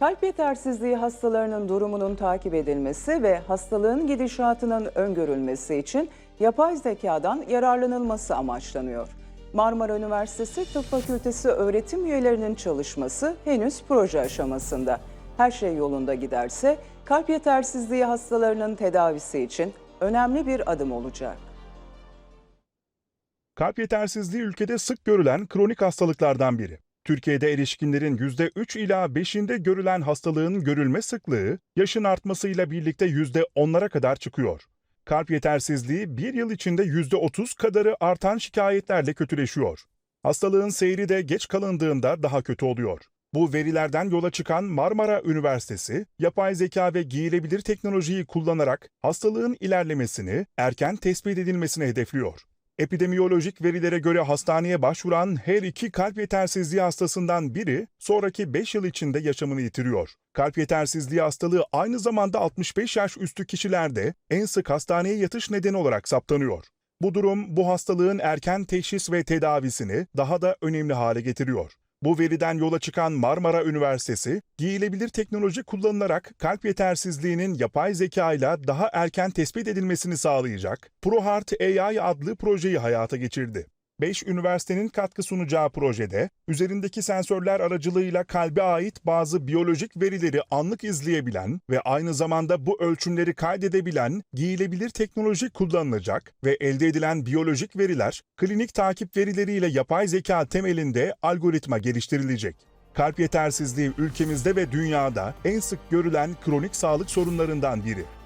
Kalp yetersizliği hastalarının durumunun takip edilmesi ve hastalığın gidişatının öngörülmesi için yapay zekadan yararlanılması amaçlanıyor. Marmara Üniversitesi Tıp Fakültesi öğretim üyelerinin çalışması henüz proje aşamasında. Her şey yolunda giderse kalp yetersizliği hastalarının tedavisi için önemli bir adım olacak. Kalp yetersizliği ülkede sık görülen kronik hastalıklardan biri. Türkiye'de erişkinlerin %3 ila 5'inde görülen hastalığın görülme sıklığı yaşın artmasıyla birlikte %10'lara kadar çıkıyor. Kalp yetersizliği bir yıl içinde %30 kadarı artan şikayetlerle kötüleşiyor. Hastalığın seyri de geç kalındığında daha kötü oluyor. Bu verilerden yola çıkan Marmara Üniversitesi, yapay zeka ve giyilebilir teknolojiyi kullanarak hastalığın ilerlemesini, erken tespit edilmesini hedefliyor. Epidemiyolojik verilere göre hastaneye başvuran her iki kalp yetersizliği hastasından biri sonraki 5 yıl içinde yaşamını yitiriyor. Kalp yetersizliği hastalığı aynı zamanda 65 yaş üstü kişilerde en sık hastaneye yatış nedeni olarak saptanıyor. Bu durum bu hastalığın erken teşhis ve tedavisini daha da önemli hale getiriyor. Bu veriden yola çıkan Marmara Üniversitesi, giyilebilir teknoloji kullanılarak kalp yetersizliğinin yapay zeka ile daha erken tespit edilmesini sağlayacak ProHeart AI adlı projeyi hayata geçirdi. 5 üniversitenin katkı sunacağı projede, üzerindeki sensörler aracılığıyla kalbe ait bazı biyolojik verileri anlık izleyebilen ve aynı zamanda bu ölçümleri kaydedebilen giyilebilir teknoloji kullanılacak ve elde edilen biyolojik veriler, klinik takip verileriyle yapay zeka temelinde algoritma geliştirilecek. Kalp yetersizliği ülkemizde ve dünyada en sık görülen kronik sağlık sorunlarından biri.